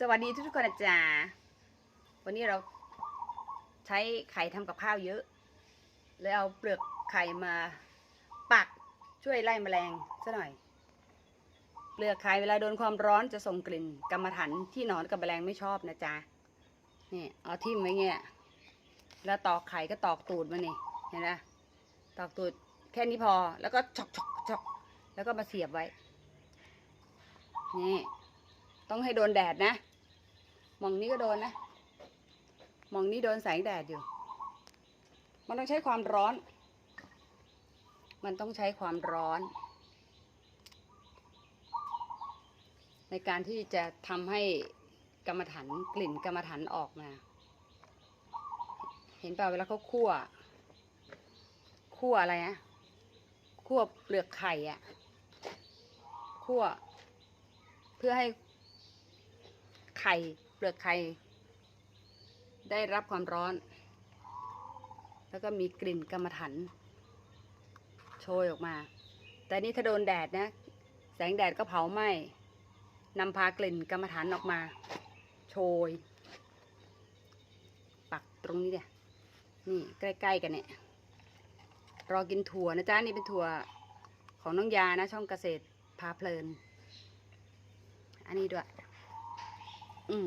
สวัสดีทุกๆคนจ๊ะวันนี้เราใช้ไข่ทำกับข้าวเยอะ เลยเอาเปลือกไข่มาปักช่วยไล่แมลงซะหน่อย เปลือกไข่เวลาโดนความร้อนจะส่งกลิ่นกรรมฐานที่หนอนกับแมลงไม่ชอบนะจ๊ะนี่เอาทิ่มไว้เงี้ยแล้วตอกไข่ก็ตอกตูดมานี่เห็นไหมตอกตูดแค่นี้พอแล้วก็ชกชกชกแล้วก็มาเสียบไว้นี่ ต้องให้โดนแดดนะ มองนี้ก็โดนนะ มองนี้โดนแสงแดดอยู่ มันต้องใช้ความร้อน มันต้องใช้ความร้อน ในการที่จะทำให้กรรมฐานกลิ่นกรรมฐานออกมา เห็นเปล่าเวลาเขาคั่ว คั่วอะไรนะคั่วเปลือกไข่อะคั่วเพื่อให้ ไข่เปลือกไข่ได้รับความร้อน แล้วก็มีกลิ่นกรรมฐานโชยออกมา แต่นี่ถ้าโดนแดดนะ แสงแดดก็เผาไหม้นำพากลิ่นกรรมฐานออกมา โชย ปักตรงนี้เนี่ยนี่ใกล้ๆกันเนี่ย รอกินถั่วนะจ๊ะ นี่เป็นถั่วของน้องยานะ ช่องเกษตรพาเพลิน อันนี้ด้วย อืม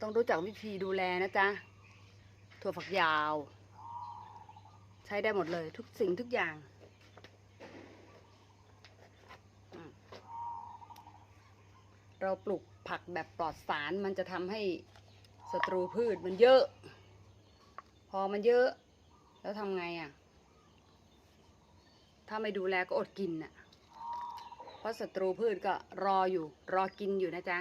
ต้องรู้จักวิธีดูแลนะจ๊ะ ถั่วฝักยาว ใช้ได้หมดเลย ทุกสิ่งทุกอย่างเราปลูกผักแบบปลอดสารมันจะทำให้ศัตรูพืชมันเยอะ พอมันเยอะ แล้วทำไงอะ ถ้าไม่ดูแลก็อดกินน่ะ เพราะศัตรูพืชก็รออยู่ รอกินอยู่นะจ๊ะ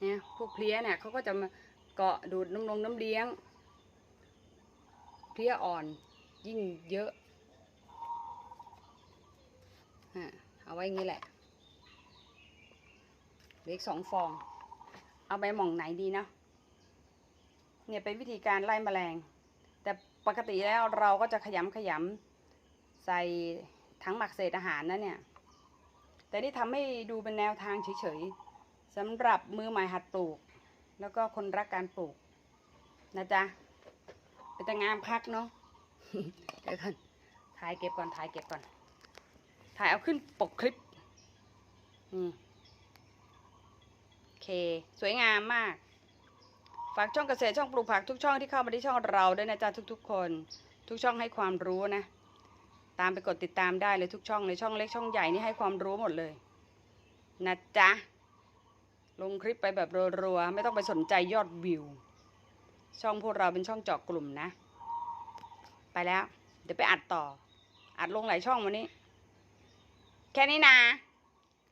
เนี่ยพวกเพลี้ยเนี่ยเขาก็จะมาเกาะดูดน้ำนงน้ำเลี้ยง เพลี้ยอ่อนยิ่งเยอะฮะเอาไว้งี้แหละเหลืออีกสองฟอง เอาไปหม่องไหนดีเนาะเนี่ยเป็นวิธีการไล่แมลง แต่ปกติแล้วเราก็จะขยำขยำใส่ถังหมักเศษอาหารนะเนี่ย แต่นี่ทำให้ดูเป็นแนวทางเฉยๆ สำหรับมือใหม่หัดปลูก แล้วก็คนรักการปลูก นะจ๊ะเป็นแต่งามคักเนาะเดี๋ยวก่อนถ่ายเก็บก่อนถ่ายเก็บก่อน ถ่ายเอาขึ้นปกคลิปอืมโอเค สวยงามมากฝากช่องเกษตรช่องปลูกผักทุกช่องที่เข้ามาที่ช่องเราด้วยนะจ๊ะทุก ๆ คน ทุกช่องให้ความรู้นะ ตามไปกดติดตามได้เลยทุกช่องเลยช่องเล็กช่องใหญ่นี่ให้ความรู้หมดเลย นะจ๊ะ ลงคลิปไปแบบรัวๆ ไม่ต้องไปสนใจยอดวิว ช่องพวกเราเป็นช่องเจาะกลุ่มนะ ไปแล้ว เดี๋ยวไปอัดต่อ อัดลงหลายช่องวันนี้ แค่นี้นะ